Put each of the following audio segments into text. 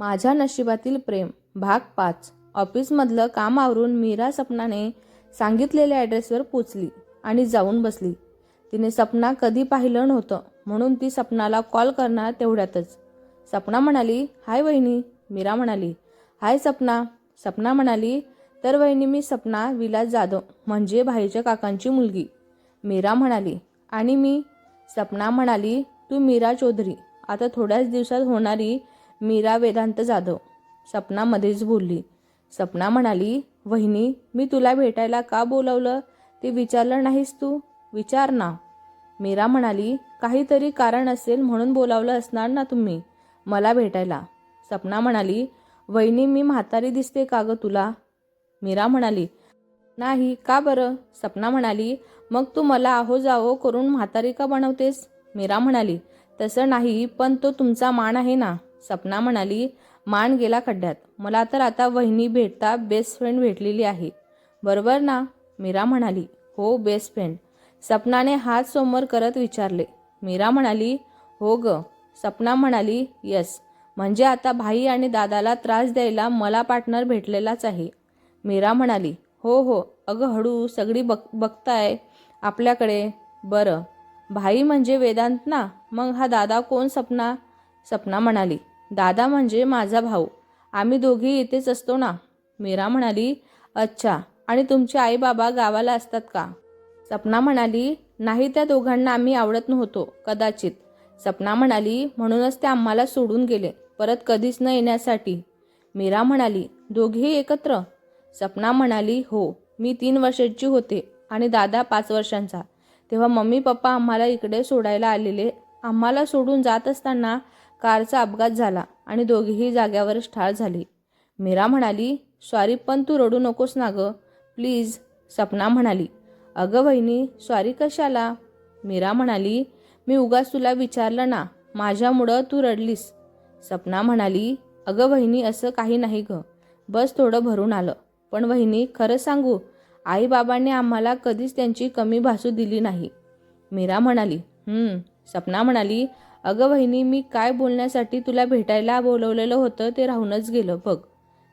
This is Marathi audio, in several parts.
माझ्या नशिबातील प्रेम भाग पाच. ऑफिसमधलं काम आवरून मीरा सपनाने सांगितलेल्या ॲड्रेसवर पोचली आणि जाऊन बसली. तिने सपना कधी पाहिलं नव्हतं म्हणून ती सपनाला कॉल करणार तेवढ्यातच. सपना म्हणाली हाय वहिनी. मीरा म्हणाली हाय सपना. सपना म्हणाली तर वहिनी मी सपना विलास जाधव म्हणजे भाईच्या काकांची मुलगी. मीरा म्हणाली आणि मी? सपना म्हणाली तू मीरा चौधरी. आता थोड्याच दिवसात होणारी मीरा वेदांत जाधव. सपनामध्येच बोलली. सपना म्हणाली वहिनी मी तुला भेटायला का बोलावलं? ते विचारलं नाहीस तू? विचार ना. मीरा म्हणाली काहीतरी कारण असेल म्हणून बोलावलं असणार ना तुम्ही? मला भेटायला. सपना म्हणाली वहिनी मी म्हातारी दिसते का ग तुला? मीरा म्हणाली नाही का बरं? सपना म्हणाली मग तू मला आहो जावो करून म्हातारी का बनवतेस? मीरा म्हणाली तसं नाही पण तो तुमचा मान आहे ना. सपना म्हणाली मान गेला खड्ड्यात. मला तर आता वहिनी भेटता बेस्ट फ्रेंड भेटलेली आहे. बरोबर ना? मीरा म्हणाली. हो बेस्ट फ्रेंड सपनाने हात समोर करत विचारले. मीरा म्हणाली हो ग. सपना म्हणाली यस. म्हणजे आता भाई आणि दादाला त्रास द्यायला मला पार्टनर भेटलेलाच आहे. मीरा म्हणाली हो हो. अगं हळू सगळी बघ बघताय आपल्याकडे. बरं. भाई म्हणजे वेदांत ना? मग हा दादा कोण सपना? सपना म्हणाली दादा म्हणजे माझा भाऊ. आम्ही दोघी इथेच असतो ना? मीरा म्हणाली अच्छा आणि तुमचे आई बाबा गावाला असतात का? सपना म्हणाली नाही त्या दोघांना आम्ही आवडत नव्हतो कदाचित. सपना म्हणाली म्हणूनच ते आम्हाला सोडून गेले परत कधीच न येण्यासाठी. मीरा म्हणाली दोघेही एकत्र? सपना म्हणाली हो मी तीन वर्षाची होते आणि दादा पाच वर्षांचा. तेव्हा मम्मी पप्पा आम्हाला इकडे सोडायला आलेले. आम्हाला सोडून जात असताना कारचा अपघात झाला आणि दोघेही जाग्यावरच ठार झाले. मीरा म्हणाली सॉरी पण तू रडू नकोस ना गं. प्लीज सपना म्हणाली. अगं वहिनी सॉरी कशाला? मीरा म्हणाली मी उगाच तुला विचारलं ना माझ्यामुळं तू रडलीस. सपना म्हणाली अगं वहिनी असं काही नाही गं. बस थोडं भरून आलं. पण वहिनी खरं सांगू आईबाबांनी आम्हाला कधीच त्यांची कमी भासू दिली नाही. मीरा म्हणाली सपना म्हणाली अगं वहिनी मी काय बोलण्यासाठी तुला भेटायला बोलवलेलं होतं ते राहूनच गेलं बघ.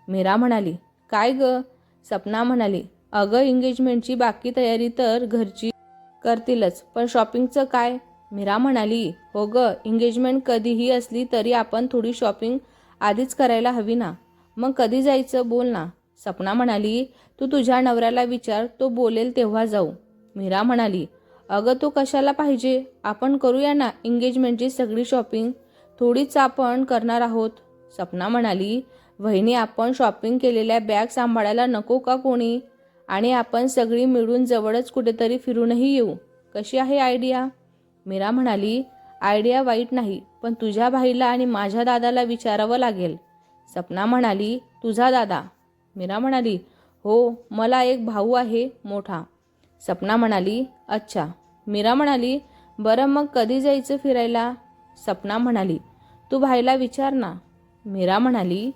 मीरा म्हणाली काय ग? सपना म्हणाली अगं एंगेजमेंटची बाकी तयारी तर घरची करतीलच पण शॉपिंगचं काय? मीरा म्हणाली हो ग एंगेजमेंट कधीही असली तरी आपण थोडी शॉपिंग आधीच करायला हवी ना. मग कधी जायचं बोल ना. सपना म्हणाली तू तुझ्या नवऱ्याला विचार तो बोलेल तेव्हा जाऊ. मीरा म्हणाली अगं तो कशाला पाहिजे? आपण करूया ना एंगेजमेंटची सगळी शॉपिंग थोडीच आपण करणार आहोत. सपना म्हणाली वहिनी आपण शॉपिंग केलेल्या बॅग सांभाळायला नको का कोणी? आणि आपण सगळी मिळून जवळच कुठेतरी फिरूनही येऊ. कशी आहे आयडिया मीरा म्हणाली आयडिया वाईट नाही पण तुझ्या भाईला आणि माझ्या दादाला विचारावं लागेल. सपना म्हणाली तुझा दादा. मीरा म्हणाली हो मला एक भाऊ आहे मोठा. सपना म्हणाली अच्छा. मीरा म्हणाली बरं मग कधी जायचं फिरायला? सपना म्हणाली तू भाईला विचार ना. मीरा म्हणाली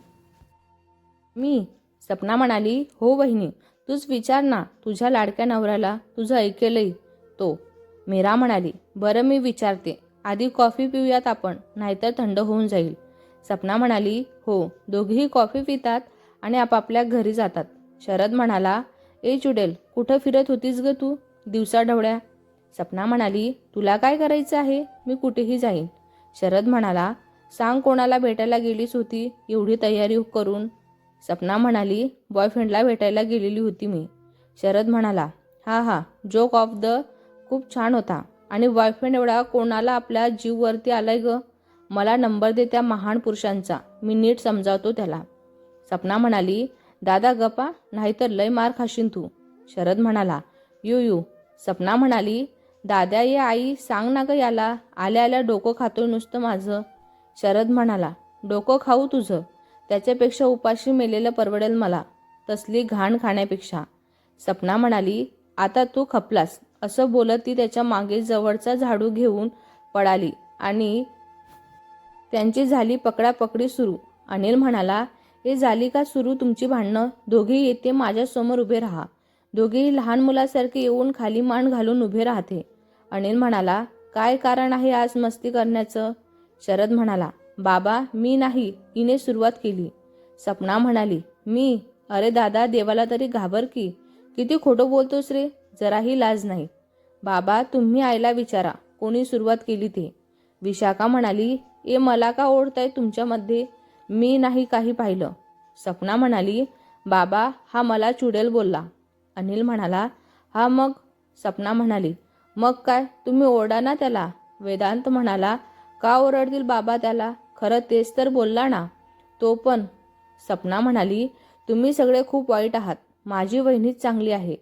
मी. सपना म्हणाली हो वहिनी तूच विचार ना तुझ्या लाडक्या नवऱ्याला तुझं ऐकेलही तो. मीरा म्हणाली बरं मी विचारते. आधी कॉफी पिऊयात आपण नाहीतर थंड होऊन जाईल. सपना म्हणाली हो. दोघेही कॉफी पितात आणि आपापल्या घरी जातात. शरद म्हणाला ए चुडेल कुठं फिरत होतीस ग तू? दिवसा ढवळ्या. सपना म्हणाली तुला काय करायचं आहे? मी कुठेही जाईन. शरद म्हणाला सांग कोणाला भेटायला गेलीच होती एवढी तयारी करून. सपना म्हणाली बॉयफ्रेंडला भेटायला गेलेली होती मी. शरद म्हणाला हा हा जोक ऑफ द खूप छान होता. आणि बॉयफ्रेंड एवढा कोणाला आपल्या जीववरती आलाय ग? मला नंबर दे त्या महान पुरुषांचा. मी नीट समजावतो त्याला. सपना म्हणाली दादा गपा नाहीतर लय मार खाशीन तू. शरद म्हणाला यू यू. सपना म्हणाली दाद्या ये आई सांग ना ग याला. आल्या आल्या डोकं खातोय नुसतं माझं. शरद म्हणाला डोकं खाऊ तुझं. त्याच्यापेक्षा उपाशी मेलेलं परवडेल मला. तसली घाण खाण्यापेक्षा. सपना म्हणाली आता तू खपलास. असं बोलत ती त्याच्यामागे जवळचा झाडू घेऊन पळाली आणि त्यांची झाली पकडापकडी सुरू. अनिल म्हणाला हे झाली का सुरू तुमची भांडणं? दोघेही येते माझ्यासमोर उभे राहा. दोघेही लहान मुलासारखे येऊन खाली मान घालून उभे राहते. अनिल म्हणाला काय कारण आहे आज मस्ती करण्याचं? शरद म्हणाला बाबा मी नाही. हिने सुरुवात केली. सपना म्हणाली मी? अरे दादा देवाला तरी घाबर की. किती खोटं बोलतोस रे? जराही लाज नाही. बाबा तुम्ही आईला विचारा. कोणी सुरुवात केली ते. विशाखा म्हणाली ए मला का ओढताय तुमच्यामध्ये? मी नाही काही पाहिलं. सपना म्हणाली बाबा हा मला चुडेल बोलला. अनिल म्हणाला हा मग? सपना म्हणाली मग काय तुम्ही ओरडा ना त्याला. वेदांत म्हणाला का ओरडतील बाबा त्याला? खरं तेच तर बोलला ना. तो पण. सपना म्हणाली तुम्ही सगळे खूप वाईट आहात. माझी वहिनीच चांगली आहे.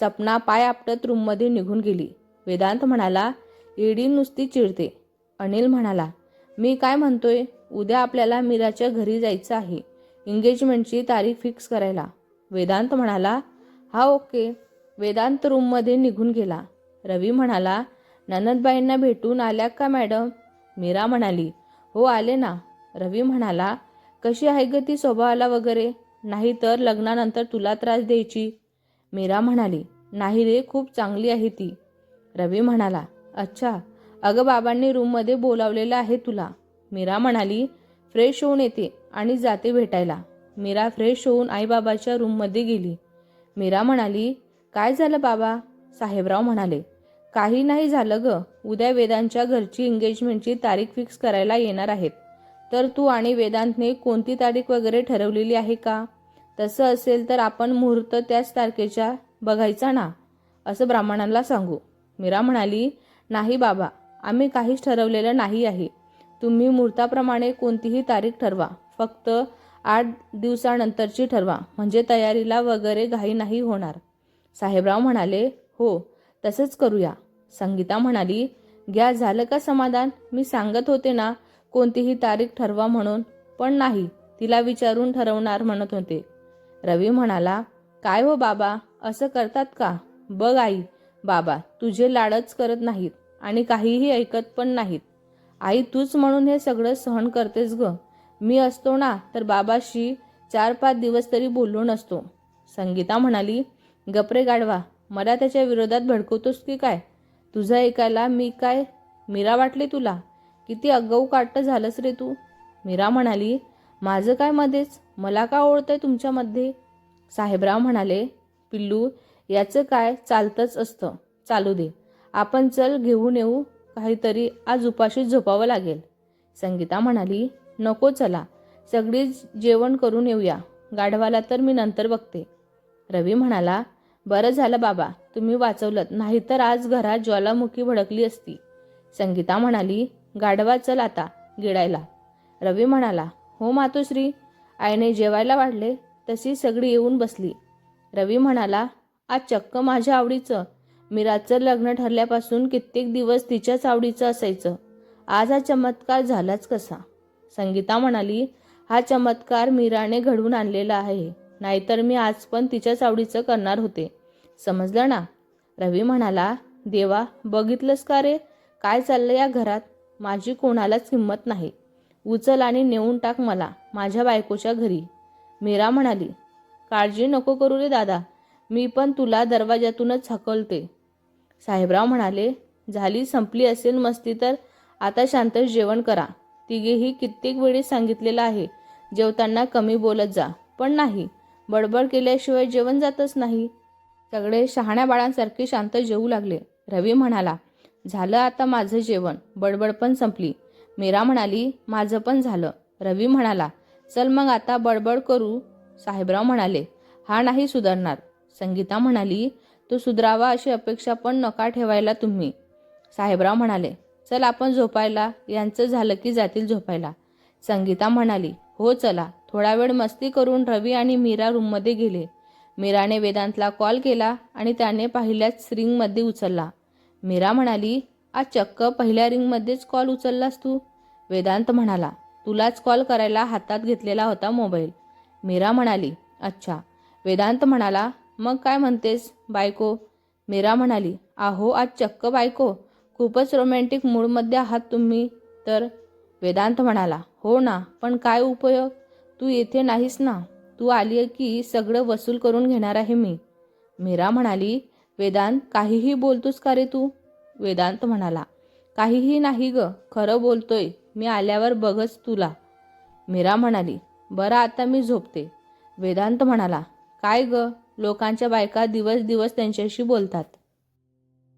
सपना पाय आपटत रूममध्ये निघून गेली. वेदांत म्हणाला ईडी नुसती चिडते. अनिल म्हणाला मी काय म्हणतोय? उद्या आपल्याला मीराच्या घरी जायचं आहे. एंगेजमेंटची तारीख फिक्स करायला. वेदांत म्हणाला हा ओके वेदांत रूममध्ये निघून गेला. रवी म्हणाला ननदबाईंना भेटून आल्या का मॅडम मीरा म्हणाली हो आले ना. रवी म्हणाला कशी आहे ग ती स्वभावाला वगैरे? नाही तर लग्नानंतर तुला त्रास द्यायची? मीरा म्हणाली नाही रे खूप चांगली आहे ती. रवी म्हणाला अच्छा. अगं बाबांनी रूममध्ये बोलावलेलं आहे तुला. मीरा म्हणाली फ्रेश होऊन येते आणि जाते भेटायला. मीरा फ्रेश होऊन आईबाबाच्या रूममध्ये गेली. मीरा म्हणाली काय झालं बाबा? साहेबराव म्हणाले काही नाही झालं ग. उद्या वेदांच्या घरची एंगेजमेंटची तारीख फिक्स करायला येणार आहेत. तर तू आणि वेदांतने कोणती तारीख वगैरे ठरवलेली आहे का? तसं असेल तर आपण मुहूर्त त्याच तारखेच्या बघायचा ना? असं ब्राह्मणांना सांगू. मीरा म्हणाली नाही बाबा. आम्ही काहीच ठरवलेलं नाही आहे. तुम्ही मुहूर्ताप्रमाणे कोणतीही तारीख ठरवा. फक्त आठ दिवसानंतरची ठरवा. म्हणजे तयारीला वगैरे घाई नाही होणार. साहेबराव म्हणाले हो तसंच करूया. संगीता म्हणाली घ्या झालं का समाधान? मी सांगत होते ना कोणतीही तारीख ठरवा म्हणून. पण नाही तिला विचारून ठरवणार म्हणत होते. रवी म्हणाला काय हो बाबा असं करतात का? बघ आई बाबा तुझे लाडच करत नाहीत आणि काहीही ऐकत पण नाहीत. आई तूच म्हणून हे सगळं सहन करतेस ग. मी असतो ना तर बाबाशी चार पाच दिवस तरी बोललो नसतो. संगीता म्हणाली गपरे गाढवा मला त्याच्या विरोधात भडकवतोस की काय? तुझं ऐकायला मी काय? मीरा वाटले तुला? किती अगाऊ काट्ट झालंस रे तू. मीरा म्हणाली माझं काय मध्येच? मला का ओळतंय तुमच्यामध्ये साहेबराव म्हणाले पिल्लू याचं काय चालतंच असतं. चालू दे. आपण चल घेऊन येऊ. काहीतरी आज उपाशीच झोपावं लागेल. संगीता म्हणाली नको चला सगळीच जेवण करून येऊया. गाढवाला तर मी नंतर बघते. रवी म्हणाला बरं झालं बाबा तुम्ही वाचवलं नाहीतर आज घरात ज्वालामुखी भडकली असती. संगीता म्हणाली गाढवा चल आता गिळायला रवी म्हणाला हो मातोश्री आईने जेवायला वाढले तशी सगळी येऊन बसली. रवी म्हणाला आज चक्क माझ्या आवडीचं मीराचं लग्न ठरल्यापासून कित्येक दिवस तिच्याच आवडीचं असायचं. आज हा चमत्कार झालाच कसा? संगीता म्हणाली हा चमत्कार मीराने घडवून आणलेला आहे. नाहीतर मी आज पण तिच्याच आवडीचं करणार होते. समजलं ना? रवी म्हणाला देवा बघितलंस का रे? काय चाललं या घरात? माझी कोणालाच हिंमत नाही. उचल आणि नेऊन टाक मला माझ्या बायकोच्या घरी. मीरा म्हणाली काळजी नको करू रे दादा. मी पण तुला दरवाज्यातूनच हकलते. साहेबराव म्हणाले झाली संपली असेल मस्ती तर आता शांत जेवण करा. तिघेही कित्येक वेळी सांगितलेलं आहे जेवताना कमी बोलत जा. पण नाही बडबड केल्याशिवाय जेवण जातच नाही. सगळे शहाण्या बाळांसारखे शांत जेवू लागले. रवी म्हणाला झालं आता माझं जेवण बडबड पण संपली. मीरा म्हणाली माझं पण झालं. रवी म्हणाला चल मग आता बडबड करू. साहेबराव म्हणाले हा नाही सुधारणार. संगीता म्हणाली तो सुधरावा अशी अपेक्षा पण नका ठेवायला तुम्ही. साहेबराव म्हणाले चल आपण झोपायला. यांचं झालं की जातील झोपायला. संगीता म्हणाली हो चला. थोडा वेळ मस्ती करून रवी आणि मीरा रूममध्ये गेले. मीराने वेदांतला कॉल केला आणि त्याने पहिल्याच रिंगमध्ये उचलला. मीरा म्हणाली आज चक्क पहिल्या रिंगमध्येच कॉल उचललास तू? वेदांत म्हणाला तुलाच कॉल करायला हातात घेतलेला होता मोबाईल. मीरा म्हणाली अच्छा. वेदांत म्हणाला मग काय म्हणतेस बायको? मीरा म्हणाली आहो आज चक्क बायको. खूपच रोमॅन्टिक मूडमध्ये आहात तुम्ही. तर वेदांत म्हणाला हो ना पण काय उपयोग? तू येथे नाहीस ना. तू आली की सगळं वसूल करून घेणार आहे मी. मीरा म्हणाली वेदांत काहीही बोलतोस का रे तू? वेदांत म्हणाला काहीही नाही ग. खरं बोलतोय. मी आल्यावर बघच तुला. मीरा म्हणाली बरं आता मी झोपते. वेदांत म्हणाला काय ग? लोकांच्या बायका दिवस दिवस त्यांच्याशी बोलतात.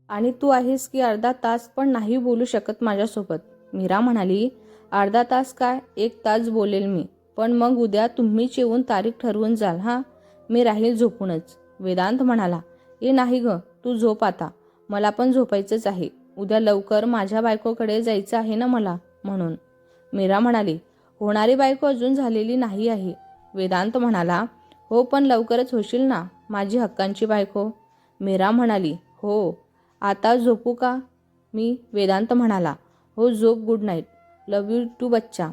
आणि तू आहेस की अर्धा तास पण नाही बोलू शकत माझ्यासोबत. मीरा म्हणाली अर्धा तास काय? एक तास बोलेल मी. पण मग उद्या तुम्हीच येऊन तारीख ठरवून जाल हां? मी राहील झोपूनच. वेदांत म्हणाला ए नाही ग तू झोप आता. मला पण झोपायचंच आहे. उद्या लवकर माझ्या बायकोकडे जायचं आहे ना मला? म्हणून. मीरा म्हणाली होणारी बायको अजून झालेली नाही आहे. वेदांत म्हणाला हो पण लवकरच होशील ना माझी हक्कांची बायको. मीरा म्हणाली हो. आता झोपू का? मी वेदांत म्हणाला हो झोप good night love you too बच्चा.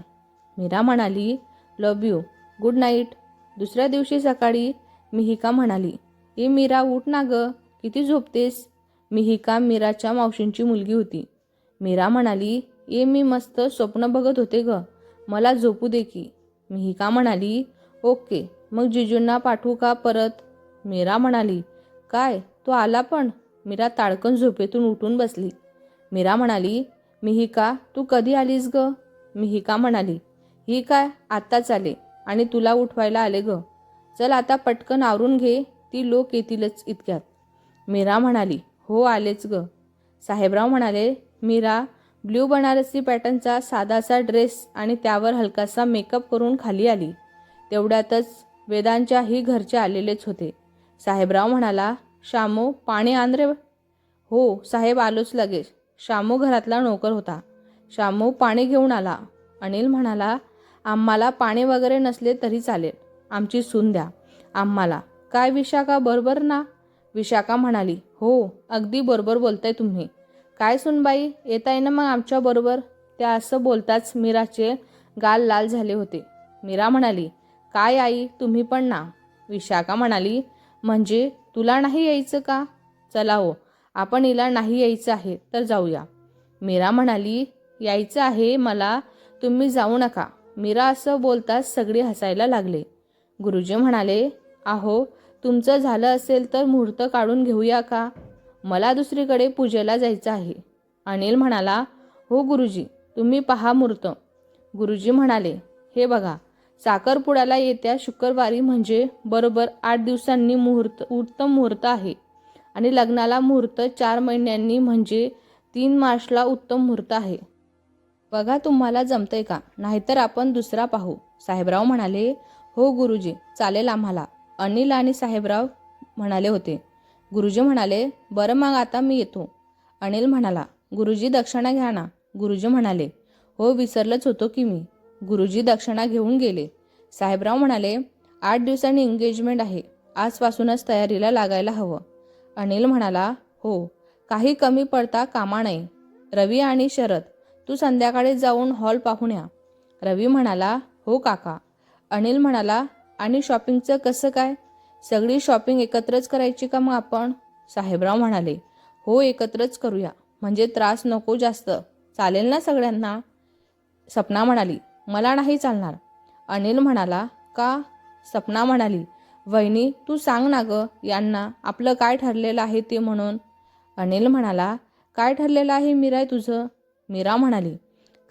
मीरा म्हणाली लव यू गुड नाईट दुसऱ्या दिवशी सकाळी मिहिका म्हणाली ए मीरा उठ ना ग किती झोपतेस? मिहिका मीराच्या मावशींची मुलगी होती. मीरा म्हणाली ए मी मस्त स्वप्न बघत होते ग मला झोपू दे की. मिहिका म्हणाली ओके. मग जिजूंना पाठवू का परत? मीरा म्हणाली काय? तो आला पण? मीरा ताडकन झोपेतून उठून बसली. मीरा म्हणाली मिहिका तू कधी आलीस ग? मिहिका म्हणाली ही काय? आत्ताच आले आणि तुला उठवायला आले ग. चल आता पटकन आवरून घे ती लोक येतीलच इतक्यात. मीरा म्हणाली हो आलेच ग. साहेबराव म्हणाले मीरा ब्ल्यू बनारसी पॅटर्नचा साधासा ड्रेस आणि त्यावर हलकासा मेकअप करून खाली आली. तेवढ्यातच वेदांच्याही घरचे आलेलेच होते. साहेबराव म्हणाला श्यामो पाणी आण रे. हो साहेब आलोच लगेच. श्यामू घरातला नोकर होता. श्यामू पाणी घेऊन आला. अनिल म्हणाला आम्हाला पाणी वगैरे नसले तरी चालेल. आमची सून द्या. आम्हाला. काय विशाखा बरोबर ना? विशाखा म्हणाली हो अगदी बरोबर बोलताय तुम्ही. काय सुनबाई येताय ना मग आमच्याबरोबर त्या असं बोलताच मीराचे गाल लाल झाले होते. मीरा म्हणाली काय आई तुम्ही पण ना. विशाखा म्हणाली म्हणजे तुला नाही यायचं का? चला हो आपण हिला नाही यायचं आहे तर जाऊया. मीरा म्हणाली यायचं आहे मला तुम्ही जाऊ नका. मीरा असं बोलताच सगळी हसायला लागले. गुरुजी म्हणाले आहो तुमचं झालं असेल तर मुहूर्त काढून घेऊया का? मला दुसरीकडे पूजेला जायचं आहे. अनिल म्हणाला हो गुरुजी तुम्ही पहा मुहूर्त. गुरुजी म्हणाले हे बघा साखरपुड्याला येत्या शुक्रवारी म्हणजे बरोबर आठ दिवसांनी मुहूर्त उत्तम मुहूर्त आहे. आणि लग्नाला मुहूर्त चार महिन्यांनी म्हणजे तीन मार्चला उत्तम मुहूर्त आहे. बघा तुम्हाला जमतंय का? नाहीतर आपण दुसरा पाहू. साहेबराव म्हणाले हो गुरुजी चालेल आम्हाला. अनिल आणि साहेबराव म्हणाले होते. गुरुजी म्हणाले बरं मग आता मी येतो. अनिल म्हणाला गुरुजी दक्षिणा घ्या ना. गुरुजी म्हणाले हो विसरलंच होतो की मी. गुरुजी दक्षिणा घेऊन गेले. साहेबराव म्हणाले आठ दिवसांनी एंगेजमेंट आहे. आजपासूनच तयारीला लागायला हवं. अनिल म्हणाला हो काही कमी पडता कामा नये. रवी आणि शरद तू संध्याकाळी जाऊन हॉल पाहून या. रवी म्हणाला हो काका. अनिल म्हणाला आणि शॉपिंगचं कसं काय? सगळी शॉपिंग एकत्रच करायची का मग आपण? साहेबराव म्हणाले हो एकत्रच करूया. म्हणजे त्रास नको जास्त. चालेल ना सगळ्यांना? सपना म्हणाली मला नाही चालणार. अनिल म्हणाला का? सपना म्हणाली वहिनी तू सांग ना ग यांना आपलं काय ठरलेलं आहे ते म्हणून. अनिल म्हणाला काय ठरलेलं आहे मीराय तुझं? मीरा म्हणाली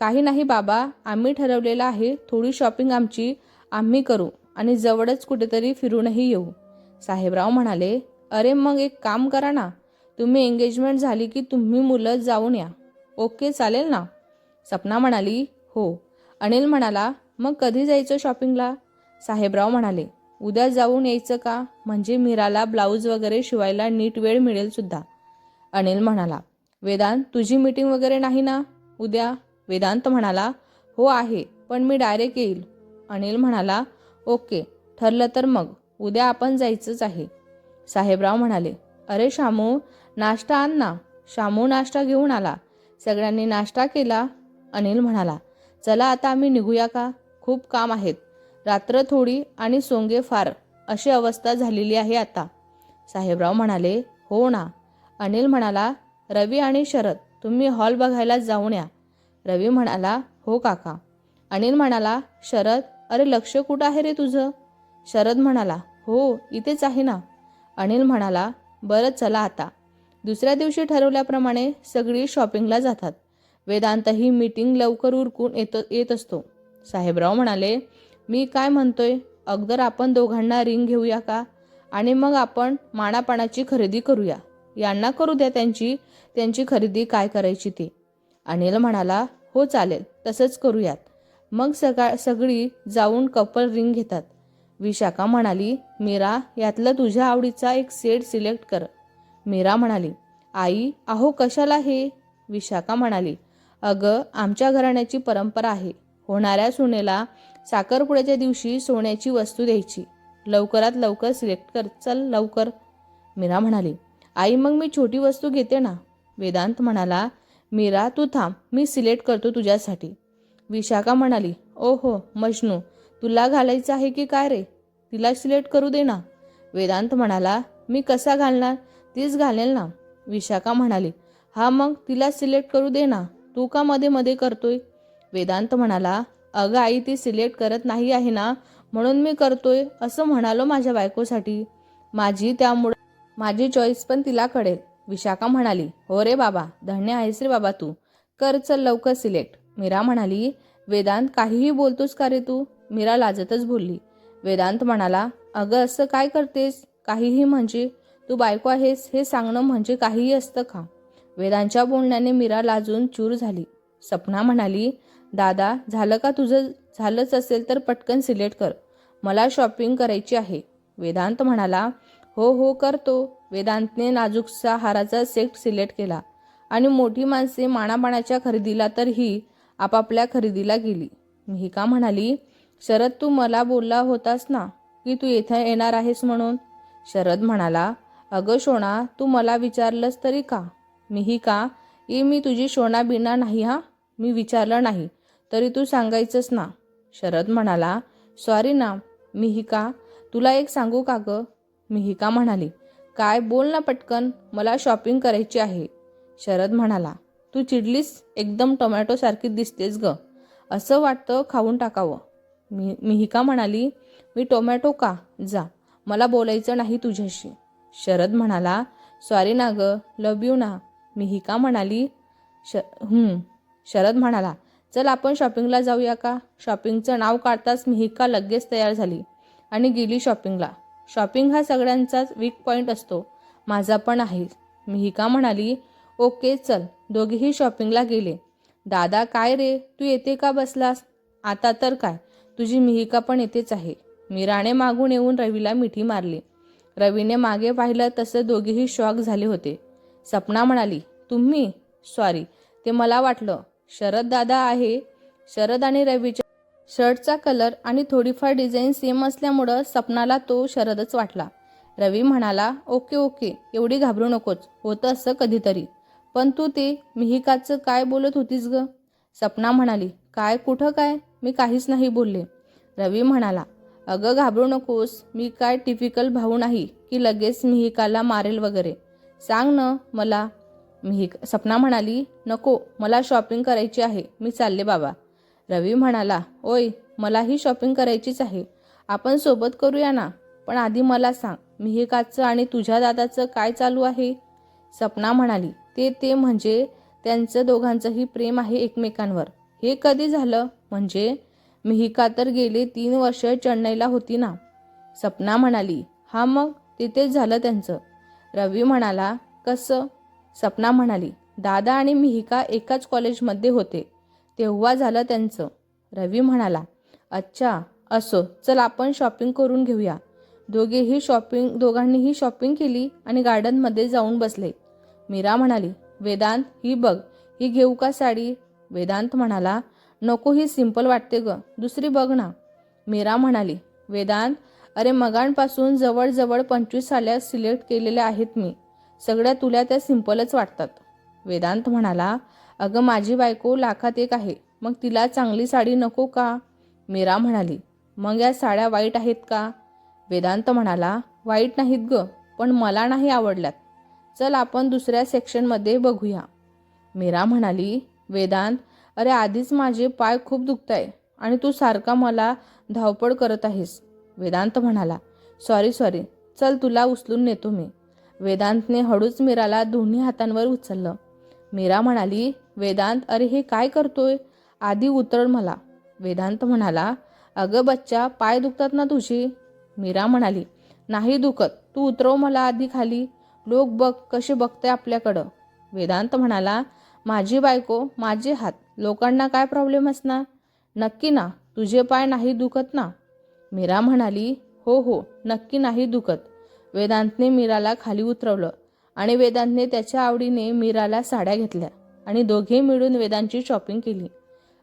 काही नाही बाबा आम्ही ठरवलेलं आहे थोडी शॉपिंग आमची आम्ही करू आणि जवळच कुठेतरी फिरूनही येऊ. साहेबराव म्हणाले अरे मग एक काम करा ना तुम्ही एंगेजमेंट झाली की तुम्ही मुलं जाऊन या. ओके चालेल ना? सपना म्हणाली हो. अनिल म्हणाला मग कधी जायचं शॉपिंगला साहेबराव म्हणाले उद्या जाऊन यायचं का? म्हणजे मीराला ब्लाऊज वगैरे शिवायला नीट वेळ मिळेल सुद्धा. अनिल म्हणाला वेदांत तुझी मीटिंग वगैरे नाही ना? उद्या? वेदांत म्हणाला हो आहे पण मी डायरेक्ट येईल. अनिल म्हणाला ओके ठरलं तर मग उद्या आपण जायचंच आहे. साहेबराव म्हणाले अरे शामू नाश्ता आण ना. शामू नाश्ता घेऊन आला. सगळ्यांनी नाश्ता केला? अनिल म्हणाला चला आता आम्ही निघूया का? खूप काम आहेत. रात्र थोडी आणि सोंगे फार अशी अवस्था झालेली आहे आता. साहेबराव म्हणाले हो ना. अनिल म्हणाला रवी आणि शरद तुम्ही हॉल बघायला जाऊन या. रवी म्हणाला हो काका. अनिल म्हणाला शरद अरे लक्ष कुठं आहे रे तुझं? शरद म्हणाला हो इथेच आहे ना. अनिल म्हणाला बरं चला आता. दुसऱ्या दिवशी ठरवल्याप्रमाणे सगळी शॉपिंगला जातात. वेदांत ही मीटिंग लवकर उरकून येत येत असतो. साहेबराव म्हणाले मी काय म्हणतोय? अगदर आपण दोघांना रिंग घेऊया का? आणि मग आपण मानापानाची खरेदी करूया. यांना करू द्या त्यांची त्यांची खरेदी काय करायची ती. अनिल म्हणाला हो चालेल तसंच करूयात. मग सकाळ सगळी जाऊन कपल रिंग घेतात. विशाखा म्हणाली मीरा यातलं तुझ्या आवडीचा एक सेट सिलेक्ट कर. मीरा म्हणाली आई अहो कशाला हे? विशाखा म्हणाली अगं आमच्या घराण्याची परंपरा आहे. होणाऱ्या सुनेला साखरपुड्याच्या दिवशी सोन्याची वस्तू द्यायची. लवकरात लवकर सिलेक्ट कर. चल लवकर. मीरा म्हणाली आई मग मी छोटी वस्तू घेते ना? वेदांत म्हणाला मीरा तू थांब. मी सिलेक्ट करतो तुझ्यासाठी. विशाखा म्हणाली ओ हो मजनू तुला घालायचं आहे की काय रे? तिला सिलेक्ट करू दे ना. वेदांत म्हणाला मी कसा घालणार? तीच घालेल ना. विशाखा म्हणाली हा मग तिला सिलेक्ट करू दे ना. तू का मध्ये मध्ये करतोय? वेदांत म्हणाला अगं आई ती सिलेक्ट करत नाही आहे ना? म्हणून मी करतोय असं म्हणालो माझ्या बायकोसाठी. माझी त्यामुळे माझी चॉईस पण तिला कळेल. विशाखा म्हणाली हो रे बाबा धन्य आहेस रे बाबा तू. कर चल लवकर सिलेक्ट. मीरा म्हणाली वेदांत काहीही बोलतोस का रे तू? मीरा लाजतच बोलली. वेदांत म्हणाला अगं असं काय करतेस? काहीही म्हणजे? तू बायको आहेस हे सांगणं म्हणजे काहीही असतं का? वेदांच्या बोलण्याने मीरा लाजून चूर झाली. सपना म्हणाली दादा झालं का तुझं झालंच असेल तर पटकन सिलेक्ट कर. मला शॉपिंग करायची आहे. वेदांत म्हणाला हो हो करतो. वेदांतने नाजूकसा हाराचा सेट सिलेक्ट केला आणि मोठी माणसे माणाबाणाच्या खरेदीला तर ही आपापल्या खरेदीला गेली. मिहिका म्हणाली शरद तू मला बोलला होतास ना की तू येथे येणार आहेस म्हणून? शरद म्हणाला अगं शोणा तू मला विचारलंस तरी का? मिहिका ये मी तुझी शोणा बिना नाही हा? मी विचारलं नाही. तरी तू सांगायचंस ना. शरद म्हणाला सॉरी ना मिहिका तुला एक सांगू का गं? मिहिका म्हणाली काय? बोल ना पटकन. मला शॉपिंग करायची आहे. शरद म्हणाला तू चिडलीस? एकदम टोमॅटोसारखी दिसतेस ग. असं वाटतं खाऊन टाकावं. मी मिहिका म्हणाली मी टोमॅटो का? जा. मला बोलायचं नाही तुझ्याशी. शरद म्हणाला सॉरी ना ग. लव यू ना. मिहिका म्हणाली श शरद म्हणाला चल आपण शॉपिंगला जाऊया का? शॉपिंगचं नाव काढताच मिहिका लगेच तयार झाली आणि गेली शॉपिंगला. शॉपिंग हा सगळ्यांचाच वीक पॉईंट असतो. माझा पण आहे. मिहिका म्हणाली ओके चल दोघेही शॉपिंगला गेले. दादा काय रे तू येते का बसलास? आता तर काय? तुझी मिहिका पण येतेच आहे. मीराने मागून येऊन रवीला मिठी मारली. रवीने मागे पाहिलं तसं दोघेही शॉक झाले होते. सपना म्हणाली तुम्ही सॉरी ते मला वाटलं. शरद दादा आहे. शरद आणि रवीच्या शर्टचा कलर आणि थोडीफार डिझाईन सेम असल्यामुळं सपनाला तो शरदच वाटला. रवी म्हणाला ओके ओके एवढी घाबरू नकोच होतं असं कधीतरी. पण तू ते मिहिकाचं काय बोलत होतीस ग? सपना म्हणाली काय कुठं काय? मी काहीच नाही बोलले. रवी म्हणाला अगं घाबरू नकोस मी काय टिपिकल भाऊ नाही की लगेच मिहिकाला मारेल वगैरे. सांग न मला मिहिक सपना म्हणाली नको मला शॉपिंग करायची आहे. मी चालले बाबा. रवी म्हणाला ओय मलाही शॉपिंग करायचीच आहे. आपण सोबत करूया ना? पण आधी मला सांग मिहिकाचं आणि तुझ्या दादाचं काय चालू आहे? सपना म्हणाली ते ते म्हणजे त्यांचं दोघांचंही प्रेम आहे एकमेकांवर. हे कधी झालं? म्हणजे मिहिका तर गेले तीन वर्ष चेन्नईला होती ना? सपना म्हणाली हा मग तिथेच झालं त्यांचं. रवी म्हणाला कसं? सपना म्हणाली दादा आणि मिहिका एकाच कॉलेजमध्ये होते. तेव्हा झालं त्यांचं. रवी म्हणाला अच्छा असो चल आपण शॉपिंग करून घेऊया. दोघेही शॉपिंग दोघांनीही शॉपिंग केली आणि गार्डनमध्ये जाऊन बसले. मीरा म्हणाली वेदांत ही बघ ही घेऊ का साडी? वेदांत म्हणाला नको ही सिंपल वाटते ग दुसरी बघ ना. मीरा म्हणाली वेदांत अरे मगांपासून जवळजवळ पंचवीस साल्या सिलेक्ट केलेल्या आहेत मी. सगळ्या तुला त्या सिंपलच वाटतात. वेदांत म्हणाला अगं माझी बायको लाखात एक आहे मग तिला चांगली साडी नको का? मीरा म्हणाली मग या साड्या वाईट आहेत का? वेदांत म्हणाला वाईट नाहीत ग पण मला नाही आवडल्यात. चल आपण दुसऱ्या सेक्शनमध्ये बघूया. मीरा म्हणाली वेदांत अरे आधीच माझे पाय खूप दुखत आहे आणि तू सारखा मला धावपळ करत आहेस. वेदांत म्हणाला सॉरी सॉरी चल तुला उचलून नेतो मी. वेदांतने हळूच मीराला दोन्ही हातांवर उचललं. मीरा म्हणाली वेदांत अरे हे काय करतोय? आधी उतरळ मला. वेदांत म्हणाला अगं बच्चा पाय दुखतात ना तुझी? मीरा म्हणाली नाही दुखत. तू उतरव मला आधी खाली. लोक बघ कसे बघते आपल्याकडं. वेदांत म्हणाला माझी बायको माझे हात. लोकांना काय प्रॉब्लेम असणार? नक्की ना. तुझे पाय नाही दुखत ना? मीरा म्हणाली हो हो. नक्की नाही दुखत. वेदांतने मीराला खाली उतरवलं आणि वेदांतने त्याच्या आवडीने मीराला साड्या घेतल्या आणि दोघे मिळून वेदांची शॉपिंग केली.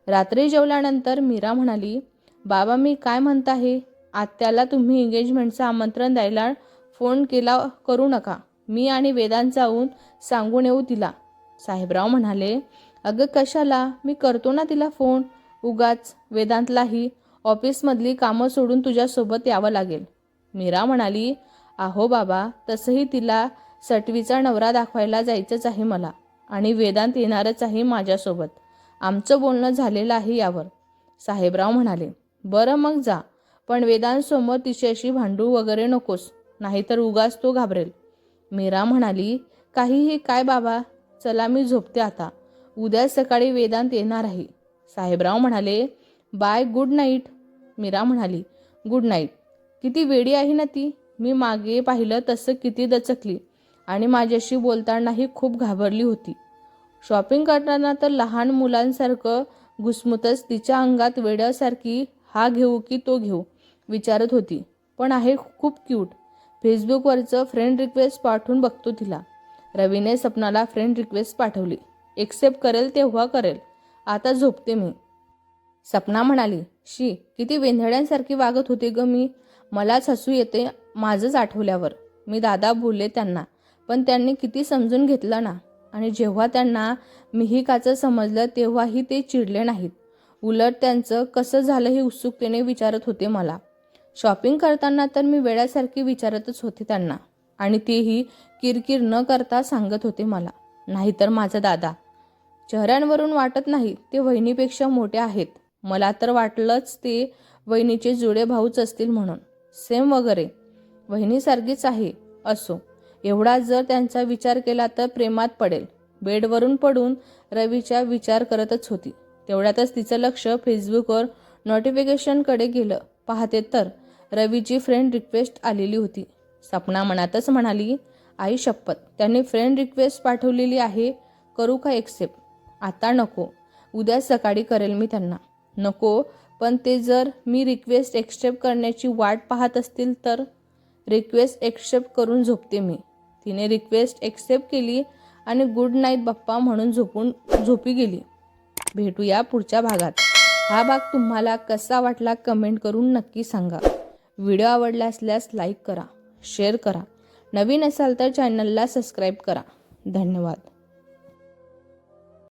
रात्री जेवल्यानंतर मीरा म्हणाली बाबा मी काय म्हणत आहे? आत्याला तुम्ही एंगेजमेंटचं आमंत्रण द्यायला फोन केला करू नका. मी आणि वेदांत जाऊन सांगून येऊ तिला. साहेबराव म्हणाले अगं कशाला? मी करतो ना तिला फोन उगाच वेदांतलाही ऑफिसमधली कामं सोडून तुझ्यासोबत यावं लागेल. मीरा म्हणाली आहो बाबा तसंही तिला सटवीचा नवरा दाखवायला जायचंच आहे मला आणि वेदांत येणारच आहे माझ्यासोबत. आमचं बोलणं झालेलं आहे यावर. साहेबराव म्हणाले बरं मग जा पण वेदांतसमोर तिच्याशी भांडू वगैरे नकोस नाहीतर उगाच तो घाबरेल. मीरा म्हणाली काहीही काय बाबा? चला मी झोपते आता. उद्या सकाळी वेदांत येणार आहे. साहेबराव म्हणाले बाय गुड नाईट. मीरा म्हणाली गुड नाईट. किती वेडी आहे ना ती? मी मागे पाहिलं तसं किती दचकली आणि माझ्याशी बोलतानाही खूप घाबरली होती. शॉपिंग करताना तर लहान मुलांसारखं घुसमुतच तिच्या अंगात वेड्यासारखी हा घेऊ की तो घेऊ विचारत होती पण आहे खूप क्यूट. फेसबुकवरचं फ्रेंड रिक्वेस्ट पाठवून बघतो तिला. रवीने सपनाला फ्रेंड रिक्वेस्ट पाठवली. एक्सेप्ट करेल तेव्हा करेल. आता झोपते मी. सपना म्हणाली शी किती वेंधळ्यांसारखी वागत होती ग मी. मलाच हसू येते माझंच आठवल्यावर. मी दादा बोलले त्यांना पण त्यांनी किती समजून घेतलं ना. आणि जेव्हा त्यांना मिहिकाचं समजलं तेव्हाही ते चिडले नाहीत. उलट त्यांचं कसं झालं हे उत्सुकतेने विचारत होते मला. शॉपिंग करताना तर मी वेळासारखी विचारतच होते त्यांना. आणि तेही किरकिर न करता सांगत होते मला. नाहीतर माझा दादा. चेहऱ्यांवरून वाटत नाही ते वहिनीपेक्षा मोठे आहेत. मला तर वाटलंच ते वहिनीचे जुळे भाऊच असतील म्हणून. सेम वगैरे. वहिनीसारखीच आहे असो. एवढा जर त्यांचा विचार केला तर प्रेमात पडेल. बेडवरून पडून रवीच्या विचार करतच होती. तेवढ्यातच तिचं लक्ष फेसबुकवर नोटिफिकेशनकडे गेलं. पाहते तर रवीची फ्रेंड रिक्वेस्ट आलेली होती. सपना मनातच म्हणाली आई शपथ त्यांनी फ्रेंड रिक्वेस्ट पाठवलेली आहे करू का एक्सेप्ट आता नको. उद्या सकाळी करेल मी त्यांना. नको पण ते जर मी रिक्वेस्ट एक्सेप्ट करण्याची वाट पाहत असतील तर रिक्वेस्ट एक्सेप्ट करून झोपते मी. तिने रिक्वेस्ट एक्सेप्ट केली आणि गुड नाईट बाप्पा म्हणून झोपून झोपी गेली. भेटूया पुढच्या भागात. हा भाग तुम्हाला कसा वाटला कमेंट करून नक्की सांगा. व्हिडिओ आवडला असल्यास लाईक करा शेअर करा. नवीन असाल तर चॅनलला सबस्क्राईब करा. धन्यवाद.